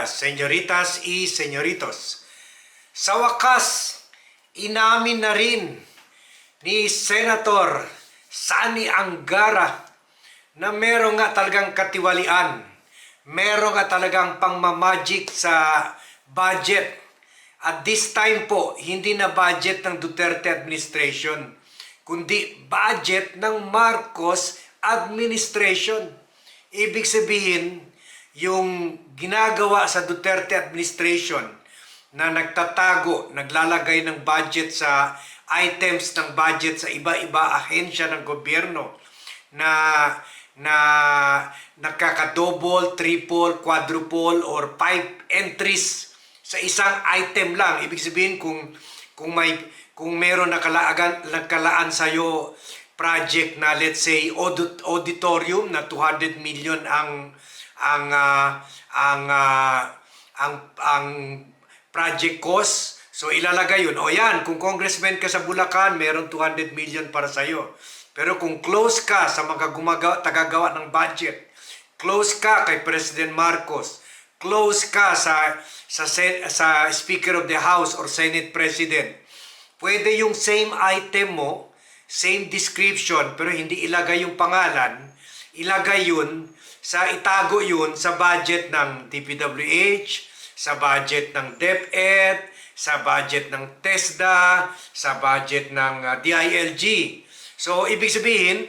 días, señoritas y señoritos. Sa wakas, inamin na rin ni Senator Sani Angara na meron nga talagang katiwalian, meron nga talagang pangmamagic sa budget. At this time po, hindi na budget ng Duterte administration, kundi budget ng Marcos administration. Ibig sabihin, yung ginagawa sa Duterte administration na nagtatago, naglalagay ng budget sa items ng budget sa iba-iba ahensya ng gobyerno na na nakaka-double, triple, quadruple, or five entries sa isang item lang. Ibig sabihin kung kung may kung meron nakalaagan nakalaan sa iyo project na let's say audit, auditorium na 200 million ang ang ah, ang ah, ang ang project cost. So ilalagay yun. O yan kung congressman ka sa Bulacan meron 200 million para sa iyo pero kung close ka sa mga gumagawa tagagawa ng budget close ka kay President Marcos close ka sa sa sa Speaker of the House or Senate President pwede yung same item mo same description pero hindi ilagay yung pangalan ilagay yun sa itago yun sa budget ng DPWH sa budget ng DepEd sa budget ng TESDA sa budget ng uh, DILG so ibig sabihin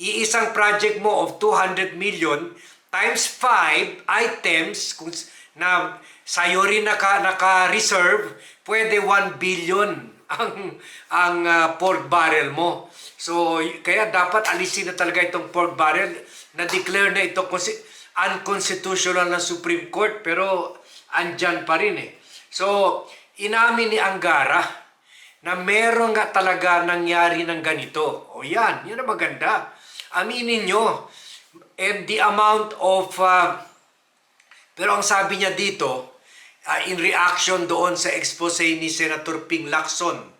iisang project mo of 200 million times 5 items kung na sa'yo rin naka, naka-reserve, pwede 1 billion ang ang ah, pork barrel mo. So, kaya dapat alisin na talaga itong pork barrel na declare na ito consi- unconstitutional ng Supreme Court pero andyan pa rin eh. So, inamin ni Angara na meron nga talaga nangyari ng ganito. O yan, yun ang maganda. Aminin nyo. And the amount of uh, pero ang sabi niya dito, ah, in reaction doon sa expose ni Senator Ping Lacson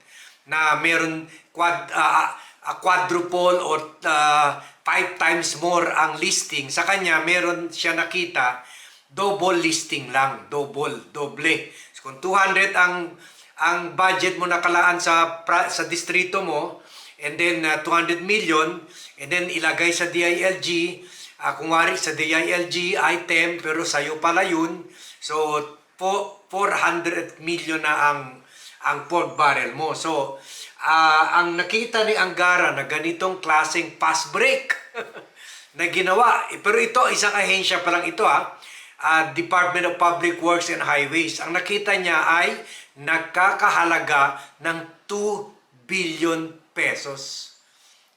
na meron quad, ah, ah, quadruple or ah, five times more ang listing, sa kanya meron siya nakita double listing lang, double, doble. So, kung 200 ang ang budget mo nakalaan sa sa distrito mo and then ah, 200 million and then ilagay sa DILG uh, kung wari sa DILG item pero sa'yo pala yun. So po 400 million na ang ang pork barrel mo so ah, ang nakita ni Angara na ganitong klaseng pass break na ginawa eh, pero ito isang ahensya pa lang ito ha ah, Department of Public Works and Highways ang nakita niya ay nagkakahalaga ng 2 billion pesos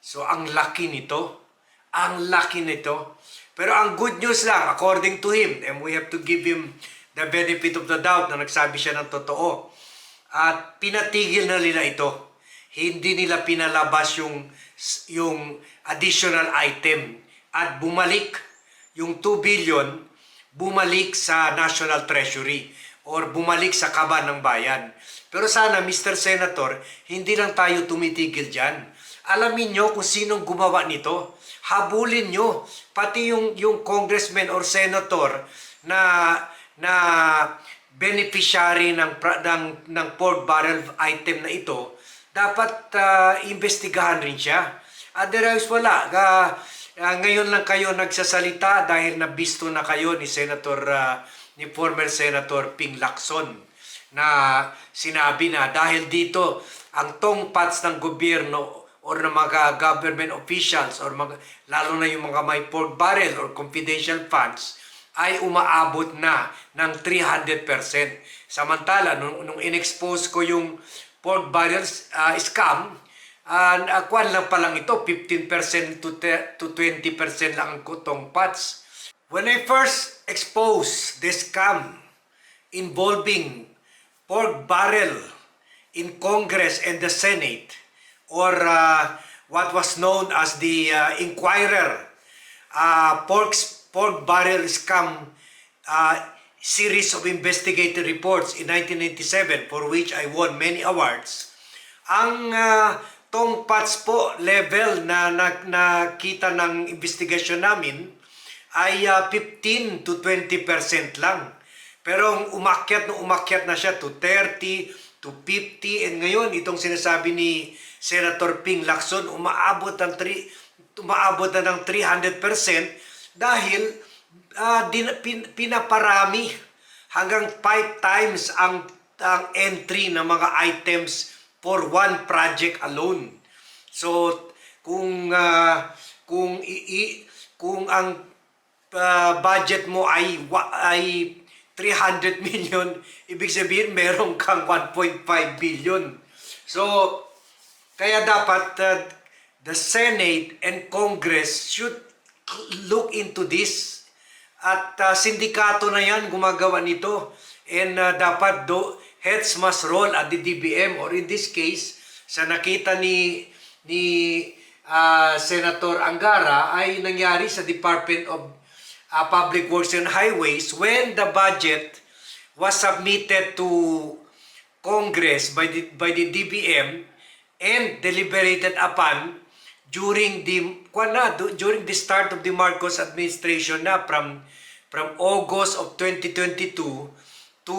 So ang laki nito, ang laki nito. Pero ang good news lang, according to him, and we have to give him the benefit of the doubt na nagsabi siya ng totoo. At pinatigil na nila ito. Hindi nila pinalabas yung, yung additional item. At bumalik yung 2 billion, bumalik sa National Treasury or bumalik sa kaban ng bayan. Pero sana, Mr. Senator, hindi lang tayo tumitigil dyan alamin nyo kung sinong gumawa nito. Habulin nyo. Pati yung, yung congressman or senator na na beneficiary ng, ng, ng pork barrel item na ito, dapat ah, investigahan rin siya. Otherwise, wala. Ah, ah, ngayon lang kayo nagsasalita dahil nabisto na kayo ni Senator ah, ni former Senator Ping Lacson na sinabi na dahil dito ang tongpats ng gobyerno or ng mga government officials or mga, lalo na yung mga may pork barrel or confidential funds ay umaabot na ng 300%. Samantala, nung, nung in-expose ko yung pork barrel uh, scam, uh, kwan lang pa lang ito, 15% to, to 20% lang ang kutong pots. When I first exposed this scam involving pork barrel in Congress and the Senate, or uh, what was known as the uh, Inquirer uh, pork, pork barrel scam uh, series of investigative reports in 1997 for which I won many awards. Ang uh, tongpats po level na na nakita ng investigasyon namin ay uh, 15 to 20% lang. Pero umakyat na umakyat na siya to 30, to 50, and ngayon itong sinasabi ni Senator Ping Lacson, umaabot ng 3, umaabot na ng 300% dahil ah, din, pin, pinaparami hanggang 5 times ang, ang entry ng mga items for one project alone. So kung ah, kung i, i- kung ang ah, budget mo ay ay 300 million, ibig sabihin meron kang 1.5 billion. So kaya dapat uh, the Senate and Congress should look into this. At uh, sindikato na yan gumagawa nito. And uh, dapat do heads must roll at the DBM or in this case sa nakita ni ni uh, Senator Angara ay nangyari sa Department of uh, Public Works and Highways when the budget was submitted to Congress by the, by the DBM and deliberated upon during the kwan na, du- during the start of the Marcos administration na from from August of 2022 to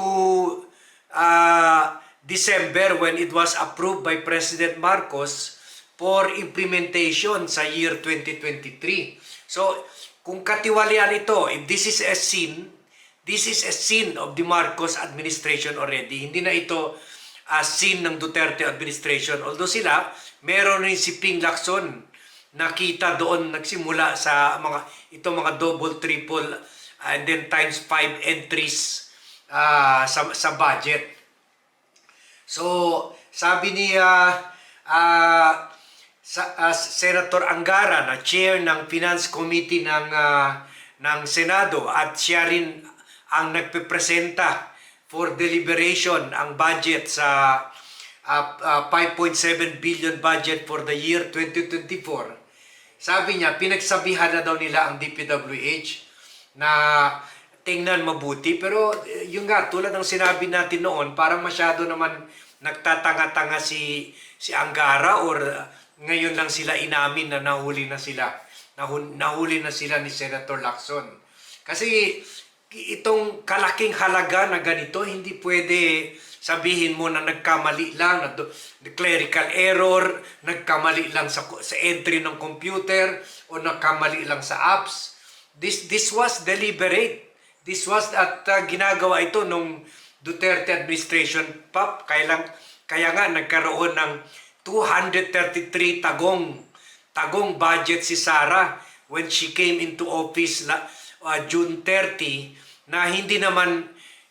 uh, December when it was approved by President Marcos for implementation sa year 2023. So, kung katiwalian ito, if this is a sin, this is a sin of the Marcos administration already. Hindi na ito a sin ng Duterte administration. Although sila, meron rin si Ping Lacson nakita doon nagsimula sa mga ito mga double triple and then times 5 entries ah, sa sa budget. So, sabi ni ah, ah, sa, ah, Senator Angara na chair ng Finance Committee ng ah, ng Senado at siya rin ang nagpepresenta for deliberation ang budget sa ah, ah, 5.7 billion budget for the year 2024. Sabi niya, pinagsabihan na daw nila ang DPWH na tingnan mabuti. Pero eh, yung nga, tulad ng sinabi natin noon, parang masyado naman nagtatanga-tanga si, si Angara or uh, ngayon lang sila inamin na nahuli na sila. Nahul, nahuli na sila ni Senator Lacson. Kasi itong kalaking halaga na ganito, hindi pwede sabihin mo na nagkamali lang, na clerical error, nagkamali lang sa, sa entry ng computer, o nagkamali lang sa apps. This, this was deliberate. This was at uh, ginagawa ito nung Duterte administration pa. Kaya, kaya nga nagkaroon ng 233 tagong tagong budget si Sara when she came into office la, uh, June 30 na hindi naman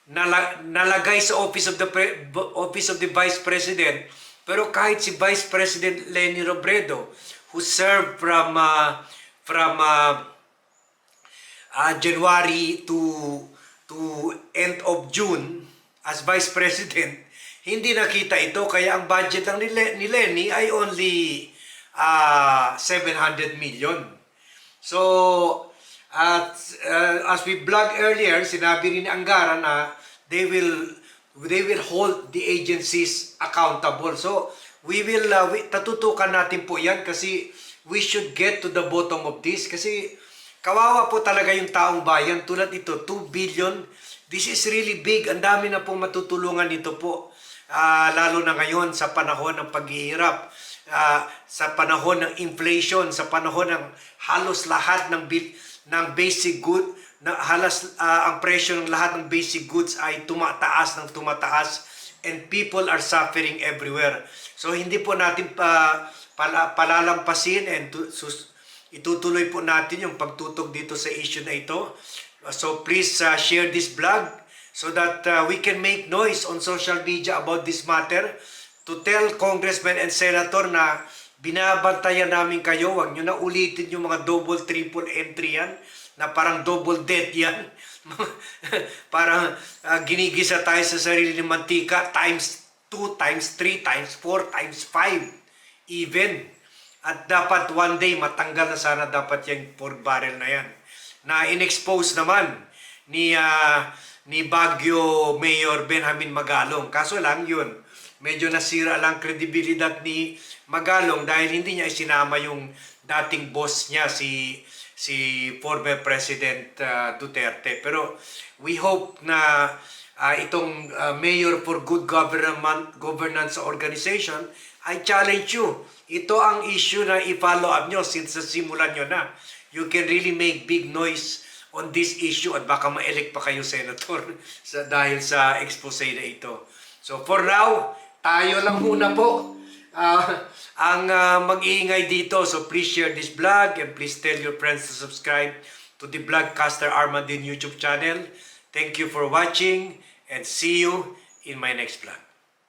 nala, nalagay sa office of the pre- office of the vice president pero kahit si vice president Leni Robredo who served from uh, from uh, uh, January to to end of June as Vice President, hindi nakita ito kaya ang budget lang ni, Le- ni Lenny ay only uh, 700 million. So, at uh, as we blog earlier, sinabi rin ni Angara na they will they will hold the agencies accountable. So, we will uh, we, tatutukan natin po 'yan kasi we should get to the bottom of this kasi kawawa po talaga yung taong bayan tulad ito 2 billion. This is really big. Ang dami na pong matutulungan dito po. Ah, lalo na ngayon sa panahon ng paghihirap, ah, sa panahon ng inflation, sa panahon ng halos lahat ng bil- ng basic good na halos ah, ang presyo ng lahat ng basic goods ay tumataas ng tumataas and people are suffering everywhere. So hindi po natin pa pala, palalampasin and tu- sus- itutuloy po natin yung pagtutok dito sa issue na ito. So please uh, share this blog so that uh, we can make noise on social media about this matter to tell congressmen and senator na binabantayan namin kayo, wag nyo na ulitin yung mga double, triple entry yan, na parang double debt yan. parang uh, ginigisa tayo sa sarili ng mantika times 2, times 3, times 4, times 5 even. At dapat one day matanggal na sana dapat yung 4 barrel na yan. Na inexpose naman ni ah, ni Baguio Mayor Benjamin Magalong. Kaso lang yun, medyo nasira lang kredibilidad ni Magalong dahil hindi niya isinama yung dating boss niya si si former President ah, Duterte. Pero we hope na ah, itong ah, Mayor for Good Government, Governance Organization, I challenge you. Ito ang issue na i-follow up nyo since simulan nyo na. You can really make big noise on this issue at baka ma-elect pa kayo senator sa, dahil sa expose na ito. So for now, tayo lang muna po ah, ang ah, mag-iingay dito. So please share this vlog and please tell your friends to subscribe to the Vlogcaster Armandin YouTube channel. Thank you for watching and see you in my next vlog.